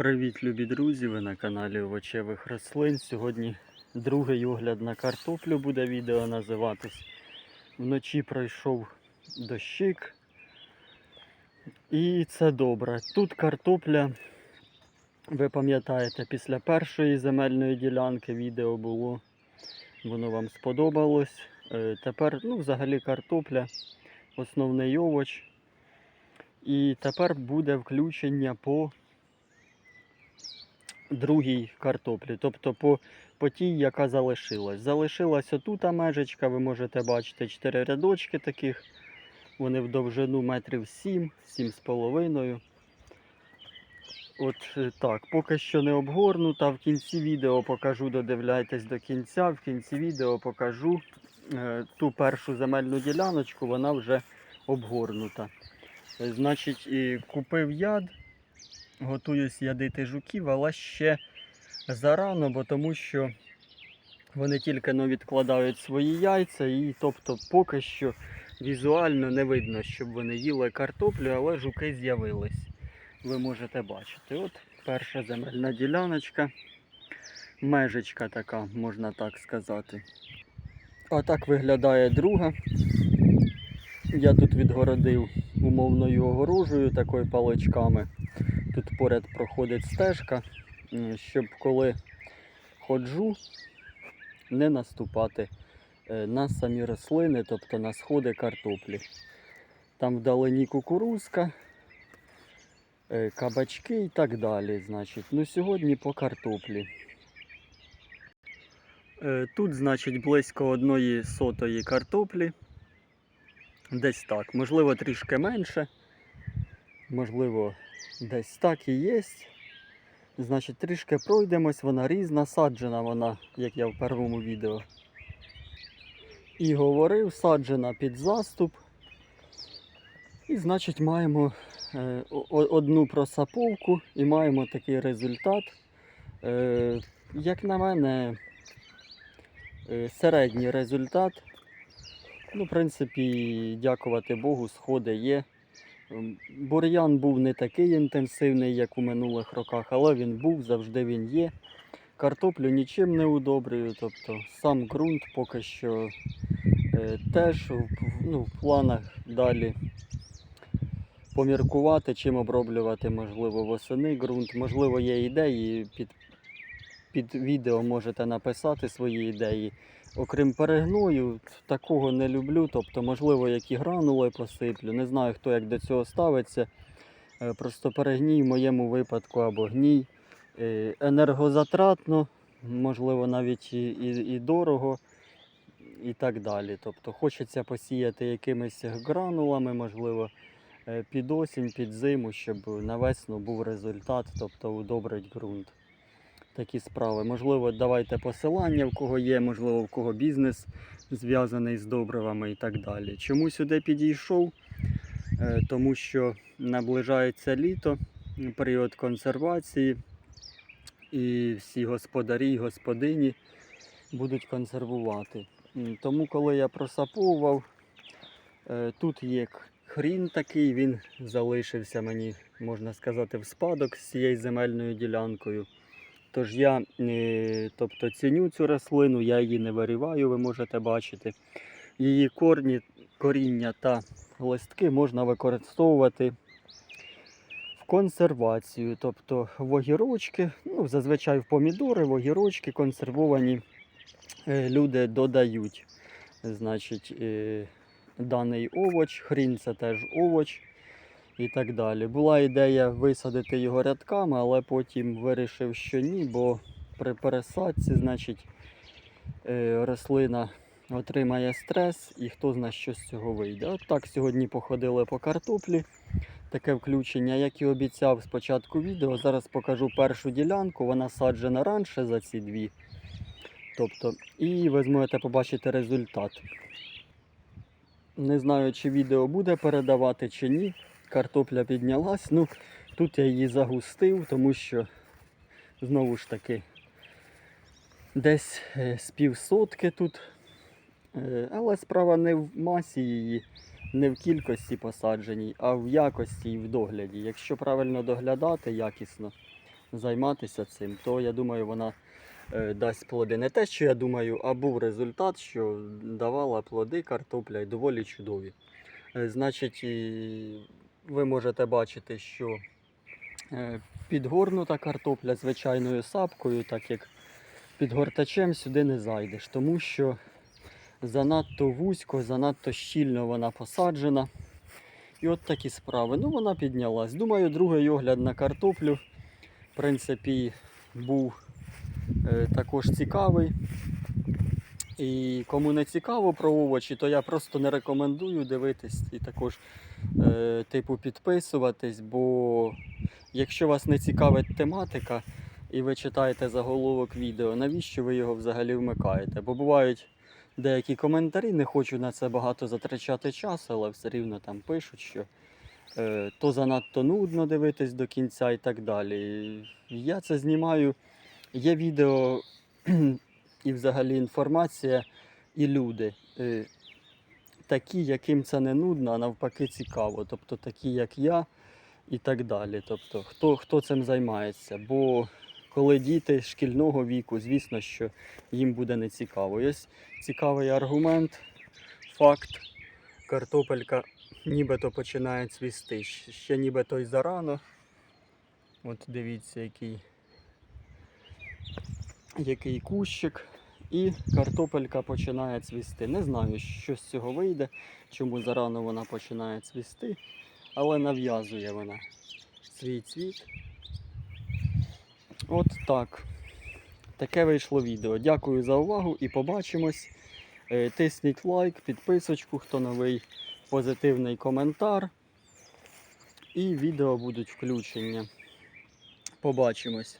Привіт, любі друзі! Ви на каналі Овочевих рослин. Сьогодні другий огляд на картоплю буде відео називатись. Вночі пройшов дощик. І це добре. Тут картопля, ви пам'ятаєте, після першої земельної ділянки відео було. Воно вам сподобалось. Е, Тепер, ну, взагалі, картопля, основний овоч. І тепер буде включення по другій картоплі, тобто по, по тій, яка залишилась. Залишилась отута межечка, ви можете бачити 4 рядочки таких. Вони в довжину метрів 7, 7,5. От е, так, поки що не обгорнута. В кінці відео покажу, додивляйтесь до кінця. В кінці відео покажу е, ту першу земельну діляночку, вона вже обгорнута. Е, Значить, і купив яд, готуюсь ядити жуків, але ще зарано, бо тому що вони тільки но відкладають свої яйця, і тобто поки що візуально не видно, щоб вони їли картоплю, але жуки з'явились. Ви можете бачити. От перша земельна діляночка, межечка така, можна так сказати. А так виглядає друга. Я тут відгородив умовною огорожею такою паличками. Тут поряд проходить стежка, щоб коли ходжу, не наступати е, на самі рослини, тобто на сходи картоплі. Там вдалині кукурузка, е, кабачки і так далі. Значить. Ну, сьогодні по картоплі. Е, Тут, значить, близько одної сотої картоплі. Десь так. Можливо, трішки менше. Можливо, десь так і є. Значить, трішки пройдемось, вона різна, саджена вона, як я в першому відео. І говорив, саджена під заступ. І значить маємо е, одну просаповку і маємо такий результат. Е, як на мене, е, середній результат. Ну, в принципі, дякувати Богу, сходи є. Ем, Бур'ян був не такий інтенсивний, як у минулих роках, але він був, завжди він є. Картоплю нічим не удобрюю, тобто сам ґрунт поки що е, теж ну, в планах далі поміркувати, чим оброблювати, можливо, восени ґрунт. Можливо, є ідеї, під, під відео можете написати свої ідеї. Окрім перегною, такого не люблю. Тобто, можливо, які гранули посиплю. Не знаю, хто як до цього ставиться. Е, Просто перегній в моєму випадку або гній е, енергозатратно, можливо, навіть і, і, і дорого, і так далі. Тобто хочеться посіяти якимись гранулами, можливо, е, під осінь, під зиму, щоб на весну був результат, тобто удобрить ґрунт такі справи. Можливо, давайте посилання, в кого є, можливо, в кого бізнес зв'язаний з добривами і так далі. Чому сюди підійшов? Е, Тому що наближається літо, період консервації, і всі господарі і господині будуть консервувати. Тому, коли я просаповував, е, тут є хрін такий, він залишився мені, можна сказати, в спадок з цією земельною ділянкою. Тож я е, тобто, ціню цю рослину, я її не виріваю, ви можете бачити. Її корні, коріння та листки можна використовувати в консервацію. Тобто в огірочки, ну, зазвичай в помідори, в огірочки консервовані е, люди додають. Значить, е, даний овоч, хрін це теж овоч і так далі. Була ідея висадити його рядками, але потім вирішив, що ні, бо при пересадці, значить, е, рослина отримає стрес і хто знає, що з цього вийде. От так сьогодні походили по картоплі. Таке включення, як і обіцяв спочатку відео. Зараз покажу першу ділянку, вона саджена раніше за ці дві. Тобто, і ви зможете побачити результат. Не знаю, чи відео буде передавати, чи ні. Картопля піднялась. Ну, тут я її загустив, тому що знову ж таки десь е, з півсотки тут. Е, Але справа не в масі її, не в кількості посадженій, а в якості і в догляді. Якщо правильно доглядати якісно, займатися цим, то я думаю, вона е, дасть плоди. Не те, що я думаю, а був результат, що давала плоди картопля і доволі чудові. Значить, ви можете бачити, що е, підгорнута картопля звичайною сапкою, так як під гортачем сюди не зайдеш, тому що занадто вузько, занадто щільно вона посаджена. І от такі справи. Ну, вона піднялась. Думаю, другий огляд на картоплю, в принципі, був е, також цікавий. І кому не цікаво про овочі, то я просто не рекомендую дивитись і також е, типу підписуватись, бо якщо вас не цікавить тематика і ви читаєте заголовок відео, навіщо ви його взагалі вмикаєте? Бо бувають деякі коментарі, не хочу на це багато затрачати час, але все рівно там пишуть, що е, то занадто нудно дивитись до кінця і так далі. Я це знімаю. Є відео і взагалі інформація, і люди. Е, такі, яким це не нудно, а навпаки цікаво. Тобто такі, як я, і так далі. Тобто, хто, хто цим займається. Бо коли діти шкільного віку, звісно, що їм буде не цікаво. І цікавий аргумент, факт. Картопелька нібито починає цвісти. Ще нібито й зарано. От дивіться, який, який кущик. І картопелька починає цвісти. Не знаю, що з цього вийде, чому зарано вона починає цвісти, але нав'язує вона свій цвіт. От так. Таке вийшло відео. Дякую за увагу і побачимось. Е, Тисніть лайк, підписочку, хто новий, позитивний коментар. І відео будуть включення. Побачимось.